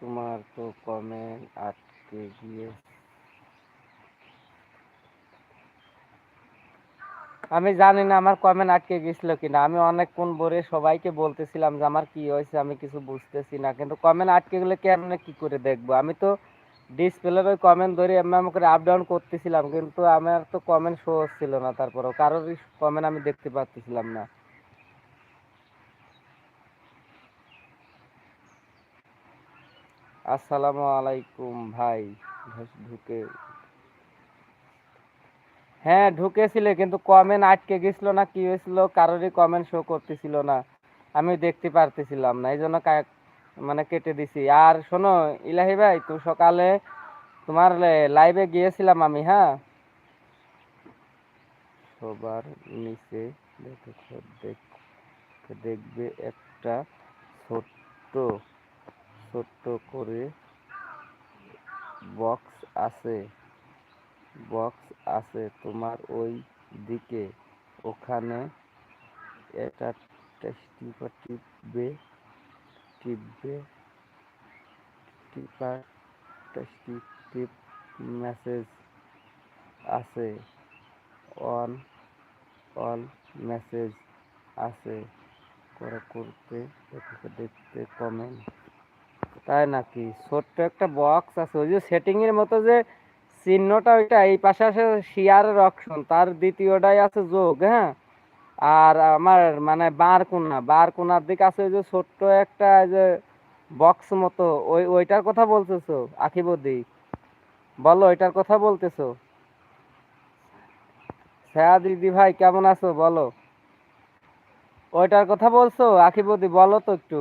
তোমার তো কমেন্ট আটকে গিয়ে। আমি জানি না আমার কমেন্ট আটকে গেছিল কিনা। আমি অনেকক্ষণ ভরে সবাইকে বলতেছিলাম যে আমার কি হয়েছে, আমি কিছু বুঝতেছি না। কিন্তু কমেন্ট আটকে গেলে কেমনে কি করে দেখব? আমি তো ডিসপ্লের ওই কমেন্ট ধরে এমনি করে আপ ডাউন করতেছিলাম, কিন্তু আমার তো কমেন্ট শো হচ্ছিল না তারপরেও। কারোর কমেন্ট আমি দেখতে পাচ্ছিলাম না। আসসালামু আলাইকুম ভাই। ঢুকে। হ্যাঁ ঢুকেছিলে, কিন্তু কমেন্ট আটকে গেছিল না, কি হয়েছিল, কারোরই কমেন্ট শো করতেছিল না। আমি দেখতে পারতেছিলাম না এই জন্য মানে কেটে দিছি। আর শোনো, ইলাহি ভাই, তো সকালে তোমার লাইভে গিয়েছিলাম আমি হ্যাঁ? সবার নিচে দেখবে একটা ছোট্ট ছোট্ট করে বক্স আছে। বক্স আছে তোমার ওই দিকে। ওখানে এটা টিপা টিপবে টিপবে টিপা টিপ মেসেজ আছে। অন অল মেসেজ আছে। করে করতে, দেখতে কমেন্ট তাই নাকি? ছোট্ট একটা বক্স আছে, ওই যে সেটিংয়ের মতো যে চিহ্নটা ওইটা, এই পাশে আছে শিয়ারের অপশন তার দ্বিতীয়টাই আছে যোগ হ্যাঁ? আর আমার মানে বার কোনা, বার কোনার দিকে আছে ওই যে ছোট্ট একটা যে বক্স মতো, ওই, ওইটার কথা বলতেছো আখিবদি বলো, ওইটার কথা বলতেছো? হ্যাঁ দিদি ভাই, কেমন আছো? বলো। ওইটার কথা বলছো আখিবদি বলো তো একটু।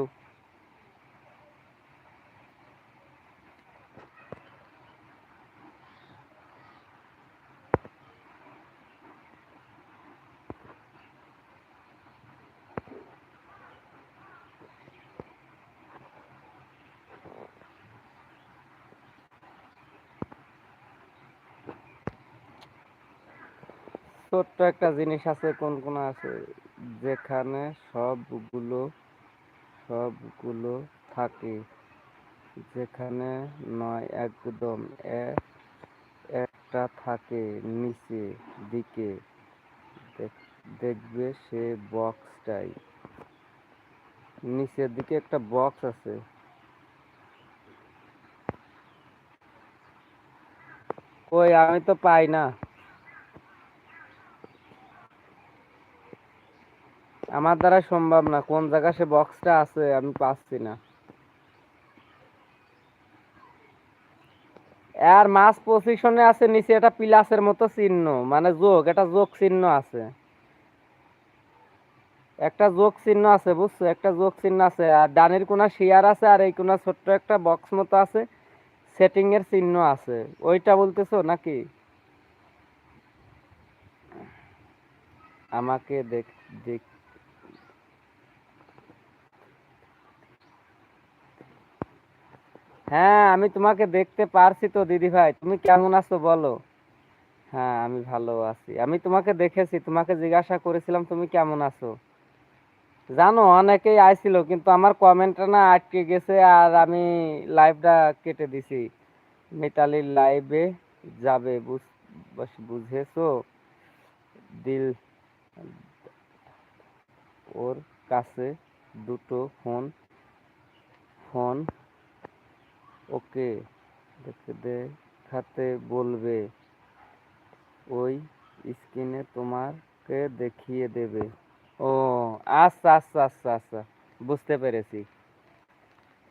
ছোট্ট একটা জিনিস আছে কোন কোন আছে? যেখানে সবগুলো সবগুলো থাকে। যেখানে নয় একদম একটা থাকে নিচে, দিকে। দেখবে সে বক্সটাই। নিচের দিকে একটা বক্স আছে। কই? আমি তো পাই না। আমার দ্বারা সম্ভব না, কোন জায়গা সে বক্সটা আছে আমি পাচ্ছি না। আর মাস পজিশনে আছে, নিচে একটা প্লাসের মতো চিহ্ন মানে যোগ, একটা যোগ চিহ্ন আছে। একটা যোগ চিহ্ন আছে, বুঝছ? একটা যোগ চিহ্ন আছে, আর ডানের কোনা শেয়ার আছে, আর এই কোনা ছোট্ট একটা বক্স মতো আছে সেটিং এর চিহ্ন আছে। ওইটা বলতেছো নাকি? আমাকে দেখ দেখ হ্যাঁ আমি তোমাকে দেখতে পারছি তো দিদি ভাই তুমি কেমন আছো বলো? হ্যাঁ আমি ভালো আছি। আমি তোমাকে দেখেছি, তোমাকে জিজ্ঞাসা করেছিলাম, তুমি কেমন আছো? জানো, অনেকেই আইছিল, কিন্তু আমার কমেন্টটা না আটকে গেছে, আর আমি লাইভটা কেটে দিছি। মিতালির লাইভে যাবে বুঝেছ? দিল, ওর কাছে দুটো ফোন ফোন ওকে দেখাতে বলবে। ওই স্ক্রিনে তোমাকে দেখিয়ে দেবে। ও আচ্ছা আচ্ছা আচ্ছা আচ্ছা। বুঝতে পেরেছি।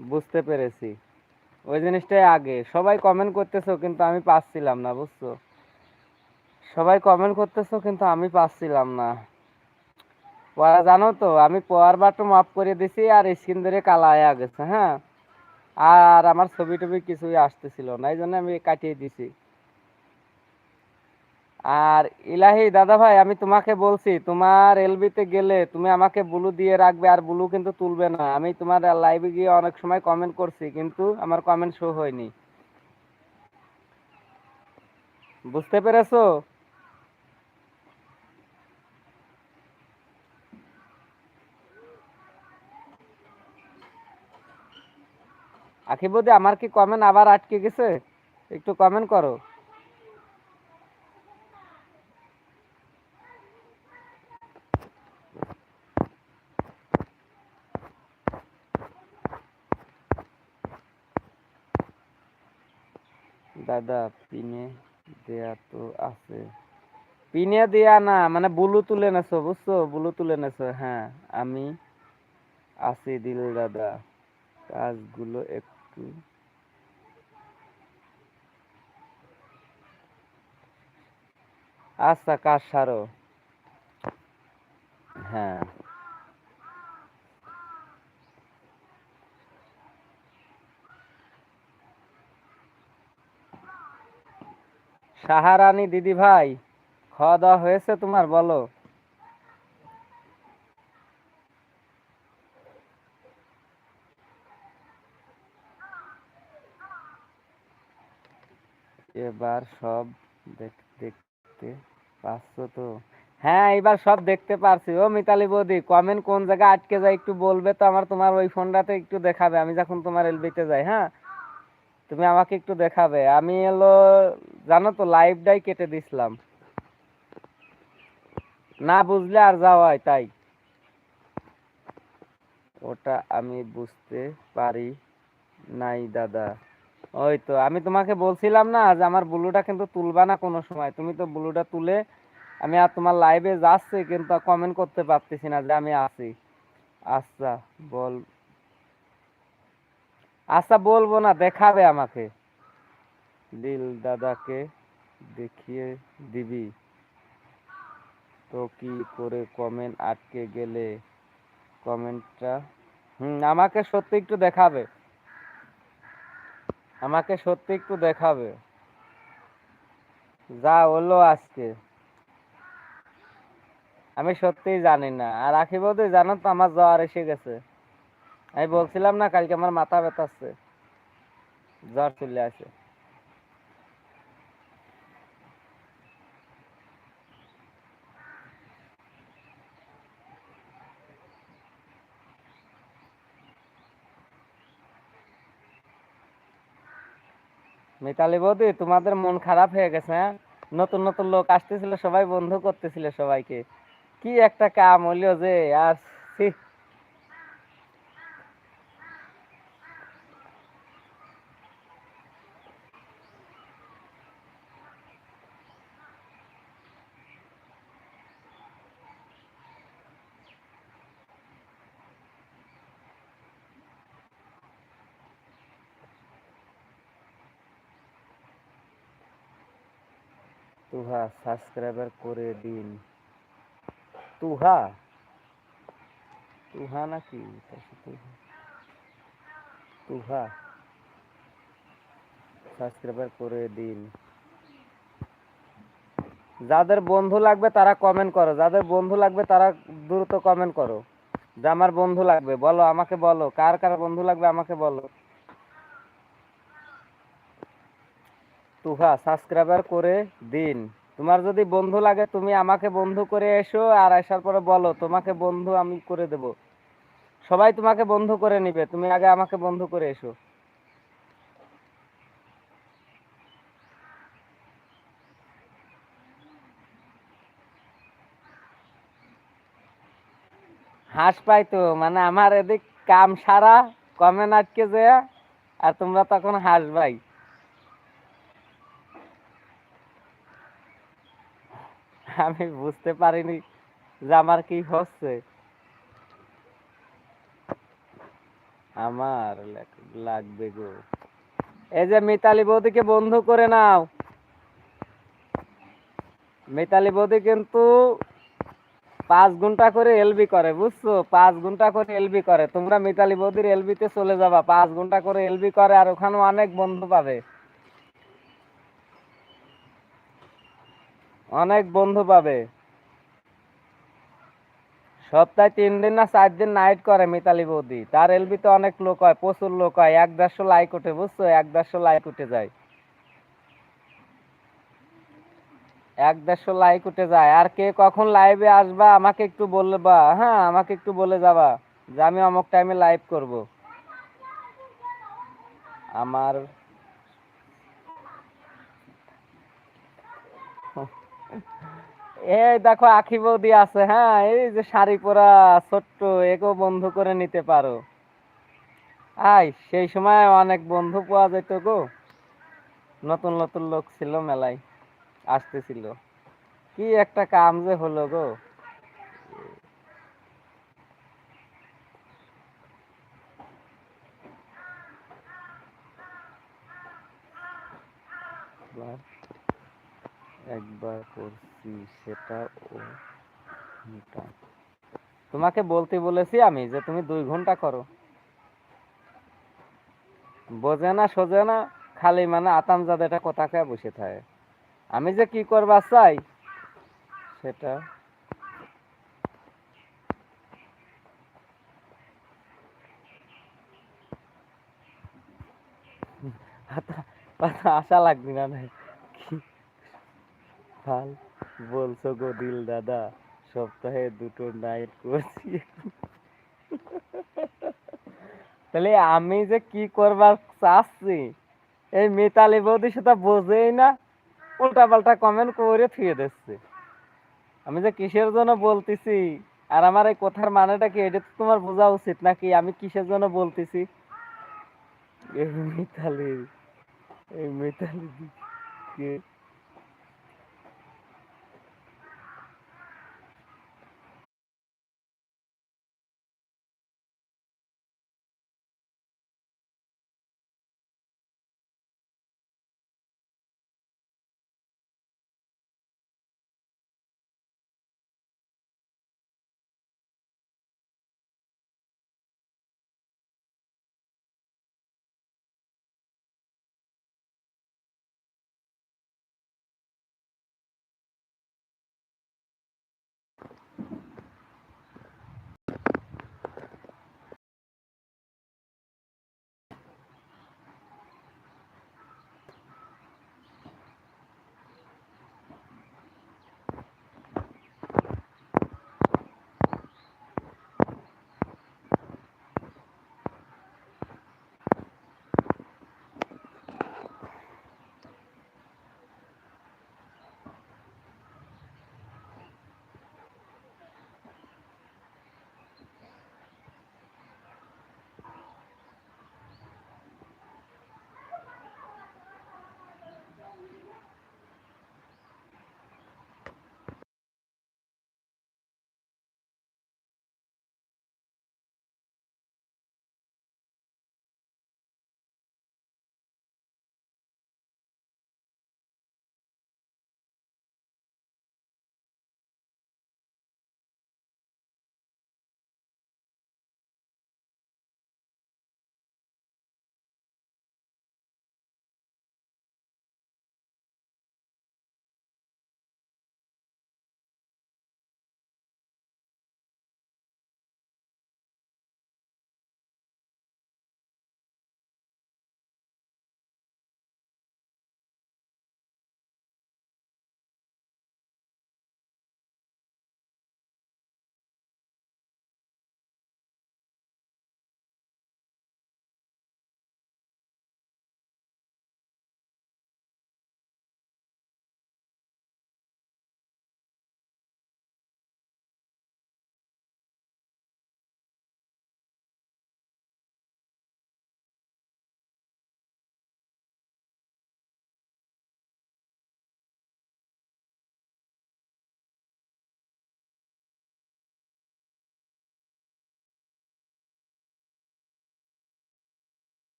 বুঝতে পেরেছি। ওই জিনিসটাই আগে। সবাই কমেন্ট করতেছো কিন্তু আমি পাচ্ছিলাম না, বুঝছ? সবাই কমেন্ট করতেছো কিন্তু আমি পাচ্ছিলাম না। পড়া জানো তো, আমি পয়ার বাটম অফ করে দিছি আর স্ক্রিন ধরে কালা আয়া গেছে হ্যাঁ? আর আমার ছবি টবি কিছুই আসতেছিল না, এই জন্য আমি কাটিয়ে দিছি। আর ইলাহি, দাদা ভাই, আমি তোমাকে বলছি, তোমার এলবিতে গেলে তুমি আমাকে ব্লু দিয়ে রাখবে, আর ব্লু কিন্তু তুলবে না। আমি তোমার লাইভে গিয়ে অনেক সময় কমেন্ট করছি, কিন্তু আমার কমেন্ট শো হয়নি। বুঝতে পেরেছ? রাখিব দি আমার কি কমেন্ট আবার আটকে গেছে? একটু কমেন্ট করো। দাদা, পিনে দেয়া তো আছে। পিনে দেয়া না মানে বুলু তুলে নেছো, বুঝছ? বুলু তুলে নেছো হ্যাঁ আমি আছি দিল দাদা। কাজগুলো একটু আচ্ছা কাজ সারো। হ্যাঁ। সাহারানি দিদি ভাই খাওয়া দাওয়া হয়েছে তোমার? বলো। এবার সব দেখ- দেখতে পাচ্ছ তো? হ্যাঁ এবার সব দেখতে পারছি। ও মিতালি বৌদি কমেন্ট কোন জায়গায়? আটকে যায় একটু বলবে তো আমার তোমার ওই ফোনটাতে একটু দেখাবে। আমি যখন তোমার এলবিতে যাই হ্যাঁ? তুমি আমাকে একটু দেখাবে। আমি এলো জানো তো লাইভটাই কেটে দিছিলাম। না বুঝলে আর যাওয়াই তাই। ওটা আমি বুঝতে পারি নাই, দাদা। ওই তো, আমি তোমাকে বলছিলাম না যে আমার ব্লুটা কিন্তু তুলবা না কোনো সময়। তুমি তো ব্লুটা তুলে আমি আর তোমার লাইভে যাচ্ছি, কিন্তু কমেন্ট করতে পারতেছি না যে আমি আছি। আচ্ছা বল। আচ্ছা বলব না, দেখাবে আমাকে। দিল দাদাকে দেখিয়ে দিবি। তো কি করে কমেন্ট আটকে গেলে? কমেন্টটা হুম, আমাকে সত্যি একটু দেখাবে। আমাকে সত্যি একটু দেখাবে। যা হলো আজকে। আমি সত্যিই জানি না। আর আখি বৌদি জানো তো আমার জ্বর এসে গেছে। আমি বলছিলাম না, কালকে আমার মাথা ব্যথাচ্ছে। জ্বর চলে আসে। মিতালি বৌদি, তোমাদের মন খারাপ হয়ে গেছে হ্যাঁ? নতুন নতুন লোক আসতেছিল, সবাই বন্ধু করতেছিল সবাইকে। কি একটা কাম হইল যে, আর তুহা সাবস্ক্রাইবার করে দিন। তুহা? তুহা নাকি? তুহা সাবস্ক্রাইবার করে দিন। যাদের বন্ধু লাগবে তারা কমেন্ট করো। যাদের বন্ধু লাগবে তারা দ্রুত কমেন্ট করো। যে আমার বন্ধু লাগবে, বলো, আমাকে বলো। কার কার বন্ধু লাগবে আমাকে বলো। তুহা সাবস্ক্রাইবার করে দিন। তোমার যদি বন্ধু লাগে, তুমি আমাকে বন্ধু করে এসো আর আসার পরে বলো, তোমাকে বন্ধু আমি করে দেব। সবাই তোমাকে বন্ধু করে নিবে, তুমি আগে আমাকে বন্ধু করে এসো। হাঁস পাই তো মানে আমার এদিক কাম সারা কমেন্ট আটকে যায়, আর তোমরা তখন হাসবাই আমি বুঝতে পারিনি যে আমার কি হচ্ছে। আমার লাগবে গো। এই যে মিতালি বৌদিকে বন্ধু করে নাও। মিতালি বৌদি কিন্তু পাঁচ ঘণ্টা করে এলবি করে, বুঝছ? পাঁচ ঘণ্টা করে এলবি করে। তোমরা মিতালি বৌদির এলবিতে চলে যাবা। পাঁচ ঘণ্টা করে এলবি করে আর ওখানে অনেক বন্ধু পাবে। অনেক বন্ধু পাবে। সপ্তাহে তিন দিন না চার দিন নাইট করে মিতালি বৌদি। তার এলবি তো অনেক লোক হয়, প্রচুর লোক হয়। এক দেড়শো লাইক উঠে বুঝছ? এক দেড়শো লাইক উঠে যায়। এক দেড়শো লাইক উঠে যায়। আর কে কখন লাইভে আসবা, আমাকে একটু বলবা। হ্যাঁ আমাকে একটু বলে যাবা যে আমি অমুক টাইমে লাইভ করব। আমার এই দেখো আখি বৌদি আছে হ্যাঁ এই যে শাড়ি পরা ছোট্ট, এগো বন্ধু করে নিতে পারো। আই সেই সময় অনেক বন্ধু পাওয়া যেত গো। নতুন নতুন লোক ছিল মেলায়, আসতেছিল। কি একটা কাম যে হলো গো। একবার করছি সেটা ও ঘণ্টা তোমাকে বলতে বলেছি আমি যে তুমি দুই ঘণ্টা করো। বোঝে না, সোজে না, খালি মানে আতাম জাদেটা কোথাকে বসে থাকে। আমি যে কি করবার চাই, সেটা আশা লাগবে না নাই ভালো বলছো গো দিল দাদা, সপ্তাহে দুটো নাইট করছি। তাহলে আমি যে কি করবার চাচ্ছি? এই মিতালি বৌদি সেটা বোঝেই না উল্টা পাল্টা কমেন্ট করে থুয়ে দিচ্ছে। আমি যে কিসের জন্য বলতেছি? আর আমার এই কথার মানেটা কি? এটা তো তোমার বোঝা উচিত নাকি? আমি কিসের জন্য বলতেছি? এই মিতালি এই মিতালি কে